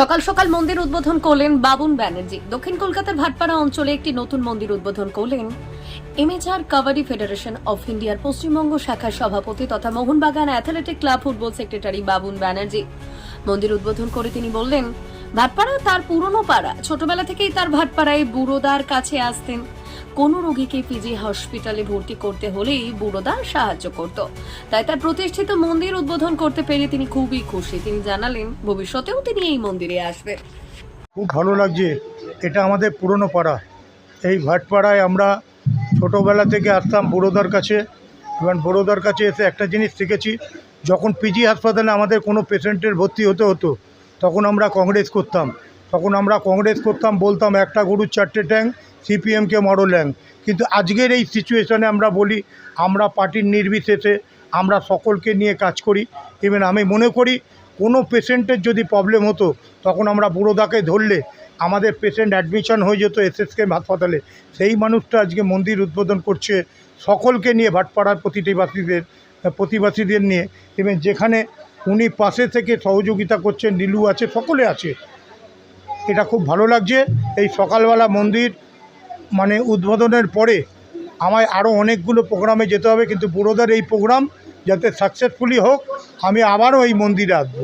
সকাল সকাল মন্দির উদ্বোধন করলেন বাবুন ব্যানার্জি। দক্ষিণ কলকাতার ভাটপাড়া অঞ্চলে একটি নতুন মন্দির উদ্বোধন করলেন এমএচআর কাবাডি ফেডারেশন অফ ইন্ডিয়ার পশ্চিমবঙ্গ শাখার সভাপতি তথা Mohun Bagan athletic club football secretary Babun Banerjee. মন্দির উদ্বোধন করে তিনি বললেন, ভাটপাড়া তার পুরনো পাড়া। ছোটবেলা থেকেই তার ভাটপাড়ায় বুড়োদার কাছে আসতেন। কোনো রোগীকে পিজি হসপিটালে ভর্তি করতে হলেই বুড়োদা সাহায্য করত। তাই তার প্রতিষ্ঠিত মন্দির উদ্বোধন করতে পেরে তিনি খুবই খুশি। তিনি জানালেন, ভবিষ্যতেও তিনি এই মন্দিরে আসবেন। খুব ভালো লাগছে। এটা আমাদের পুরনো পাড়া। এই ভাটপাড়ায় আমরা ছোটোবেলা থেকে আসতাম বড়োদার কাছে। এবং বড়োদার কাছে এসে একটা জিনিস শিখেছি, যখন পিজি হাসপাতালে আমাদের কোনো পেশেন্টের ভর্তি হতে হতো, তখন আমরা কংগ্রেস করতাম। তখন আমরা কংগ্রেস করতাম, বলতাম একটা গরুর চারটে ট্যাং সিপিএমকে মরো ল্যাং কিন্তু আজকের এই সিচুয়েশনে আমরা বলি, আমরা পার্টির নির্বিশেষে আমরা সকলকে নিয়ে কাজ করি। ইভেন আমি মনে করি, কোনো পেশেন্টের যদি প্রবলেম হতো, তখন আমরা বুড়োদাকে ধরলে, আমাদের পেশেন্ট অ্যাডমিশন হয়ে যেত এসএসকে হাসপাতালে। সেই মানুষটা আজকে মন্দির উদ্বোধন করছে সকলকে নিয়ে, ভাটপাড়ার প্রতিবাসীদের প্রতিবাসীদের নিয়ে। এবং যেখানে উনি পাশে থেকে সহযোগিতা করছেন, নীলু আছে, সকলে আছে। এটা খুব ভালো লাগছে। এই সকালবেলা মন্দির মানে উদ্বোধনের পরে আমায় আরও অনেকগুলো প্রোগ্রামে যেতে হবে, কিন্তু বুড়োদার এই প্রোগ্রাম যাতে সাকসেসফুলি হোক, আমি আবারও এই মন্দিরে আসব।